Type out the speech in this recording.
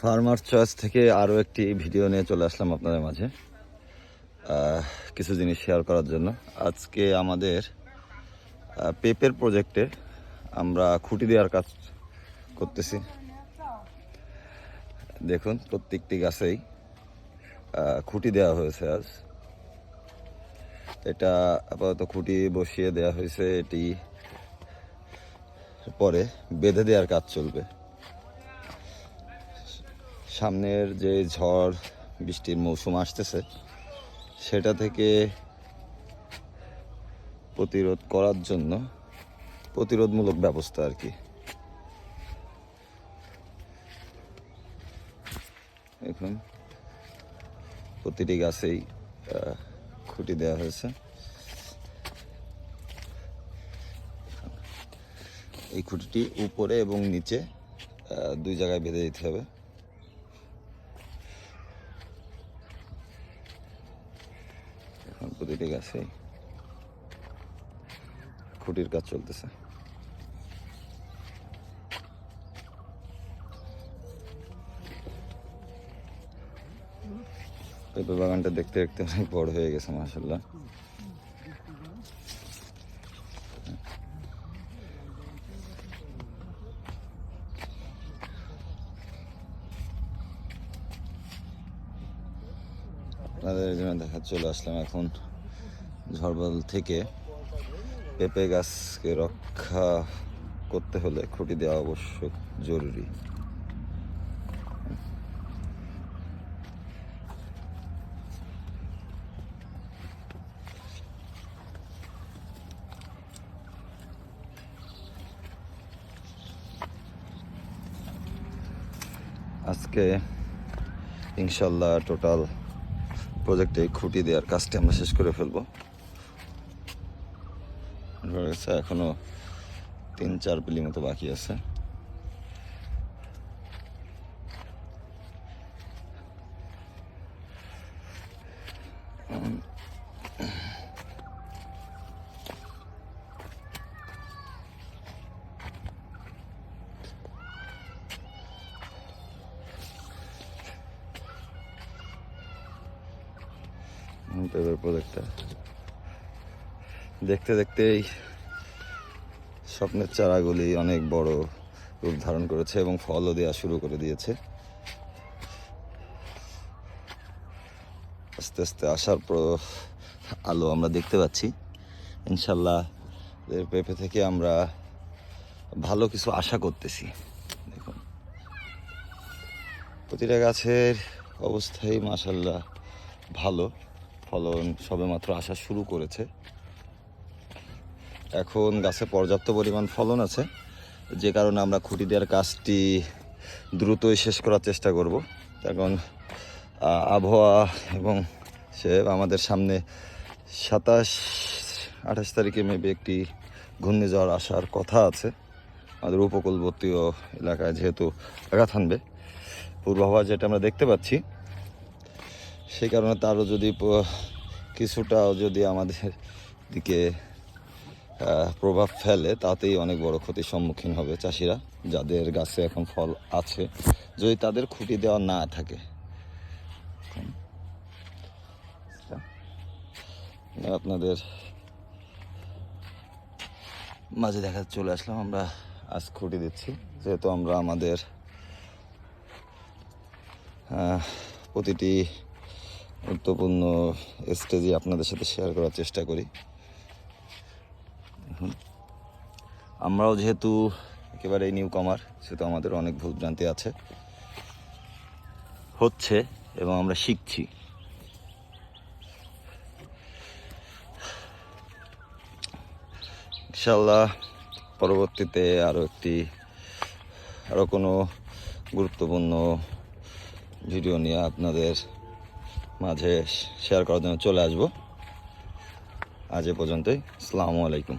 Farmer choice থেকে আরও একটি ভিডিও নিয়ে চলে আসলাম আপনাদের মাঝে। কিছু জিনিস শেয়ার করার জন্য। আজকে আমাদের পেপের প্রজেক্টে আমরা খুঁটি দেওয়ার কাজ করতেছি। দেখুন, প্রত্যেকটি গাছেই খুঁটি দেওয়া হয়েছে আজ। এটা আপাতত খুঁটি বসিয়ে দেওয়া হয়েছে, এটি পরে বেঁধে দেওয়ার কাজ চলবে। সামনের যে ঝড়, বৃষ্টির মৌসুম আসতেছে, সেটা থেকে প্রতিরোধ করার জন্য প্রতিরোধমূলক ব্যবস্থা আর কি। এখন প্রতিটি গাছেই খুঁটি দেওয়া হয়েছে। এই খুঁটিটি উপরে এবং নিচে দুই জায়গায় বেঁধে দিতে হবে। এখন প্রতিটি গাছেই খুঁটির কাজ চলতেছে। পেঁপে বাগানটা দেখতে দেখতে অনেক বড় হয়ে গেছে মাসাল্লাহ আপনাদের জন্য দেখা চলে আসলাম এখন ঝড়বল থেকে। পেঁপে গাছকে রক্ষা করতে হলে খুঁটি দেওয়া আবশ্যক, জরুরি। আজকে ইনশাল্লাহ টোটাল প্রজেক্টে খুঁটি দেওয়ার কাজটি আমরা শেষ করে ফেলব। এখনও এখনও তিন, চার পিলি মতো বাকি আছে। প্রজেক্টটা দেখতে দেখতেই স্বপ্নের চারাগুলি অনেক বড় রূপ ধারণ করেছে এবং ফলও দেওয়া শুরু করে দিয়েছে। আস্তে আস্তে আসার পর আলো আমরা দেখতে পাচ্ছি। ইনশাল্লাহ এর পেঁপে থেকে আমরা ভালো কিছু আশা করতেছি। দেখুন। প্রতিটা গাছের অবস্থাই মাসাল্লাহ ভালো। ফলন সবেমাত্র আসা শুরু করেছে। এখন গাছে পর্যাপ্ত পরিমাণ ফলন আছে। যে কারণে আমরা খুঁটি দেওয়ার কাজটি দ্রুতই শেষ করার চেষ্টা করব। আহ, আবহাওয়া এবং সে আমাদের সামনে সাতাশ আঠাশ তারিখে মেবি একটি ঘূর্ণিঝড় আসার কথা আছে। আমাদের উপকূলবর্তীয় এলাকায় যেহেতু আঘাত হানবে। পূর্বাভাস যেটা আমরা দেখতে পাচ্ছি সেই কারণে তারও যদি কিছুটাও যদি আমাদের দিকে প্রভাব ফেলে, তাতেই অনেক বড় ক্ষতির সম্মুখীন হবে চাষিরা, যাদের গাছে এখন ফল আছে। যদি তাদের খুঁটি দেওয়া না থাকে। আপনাদের মাঝে দেখা চলে আসলাম, আমরা আজ খুঁটি দিচ্ছি। যেহেতু আমরা আমাদের প্রতিটি গুরুত্বপূর্ণ স্টেজে আপনাদের সাথে শেয়ার করার চেষ্টা করি। আমরাও যেহেতু একেবারে নিউ কমার সেহেতু আমাদের অনেক ভুল ভ্রান্তি আছে। হচ্ছে এবং আমরা শিখছি। ইনশাল্লাহ পরবর্তীতে আরও একটি আরও কোনো গুরুত্বপূর্ণ ভিডিও নিয়ে আপনাদের মাঝে শেয়ার করার জন্য চলে আসব। আজ এ পর্যন্তই। আসসালামু আলাইকুম।